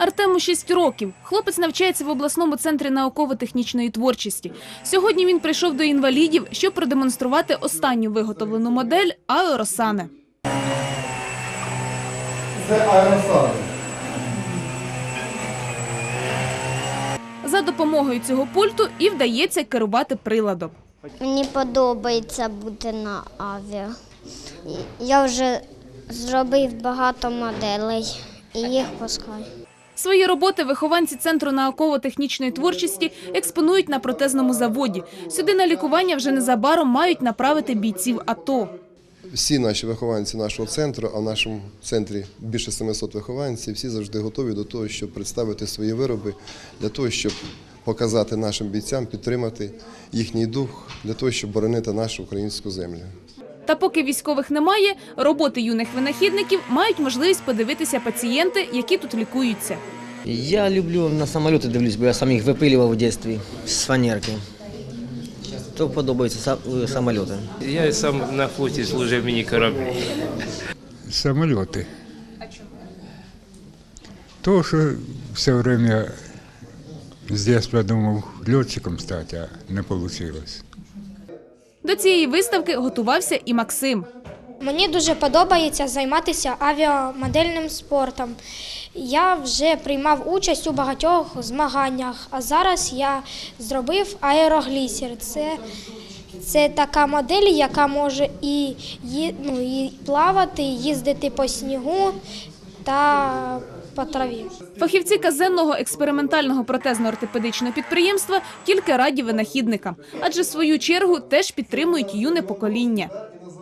Артему 6 років. Хлопець навчається в обласному центрі науково-технічної творчості. Сьогодні він прийшов до інвалідів, щоб продемонструвати останню виготовлену модель аеросани. Це аеросани. За допомогою цього пульту і вдається керувати приладом. Мені подобається бути на авіа. Я вже зробив багато моделей і їх пускаю. Свої роботи вихованці центру науково-технічної творчості експонують на протезному заводі. Сюди на лікування вже незабаром мають направити бійців АТО. Всі наші вихованці нашого центру, а в нашому центрі більше 700 вихованців, всі завжди готові до того, щоб представити свої вироби, для того, щоб показати нашим бійцям, підтримати їхній дух, для того, щоб боронити нашу українську землю. Та поки військових немає, роботи юних винахідників мають можливість подивитися пацієнти, які тут лікуються. Я люблю на самоліти дивлюсь, бо я сам їх випилював у дитинстві з фанерки. То подобаються самоліти. Я сам на флоті служив мені кораблі. Самолеты. А То, что все время с детства думал летчиком стать, а не получилось. До цієї виставки готувався і Максим. Мені дуже подобається займатися авіамодельним спортом. Я вже приймав участь у багатьох змаганнях, а зараз я зробив аероглісер. Це, це така модель, яка може і, ну, і плавати, і їздити по снігу та по траві. Фахівці казенного експериментального протезно-ортопедичного підприємства тільки раді винахідникам, адже в свою чергу теж підтримують юне покоління.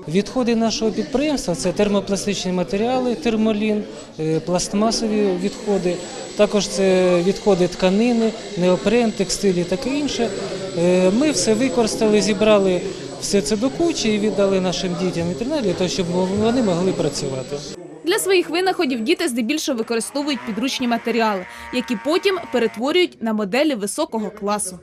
Відходи нашого підприємства це термопластичні матеріали, термолін, е, пластмасові відходи, також це відходи тканини, неопрен, текстилі і таке інше. Е, Ми все використали, зібрали все це до кучі і віддали нашим дітям інтернет для того, щоб вони могли працювати. Для своїх винаходів діти здебільшого використовують підручні матеріали, які потім перетворюють на моделі високого класу.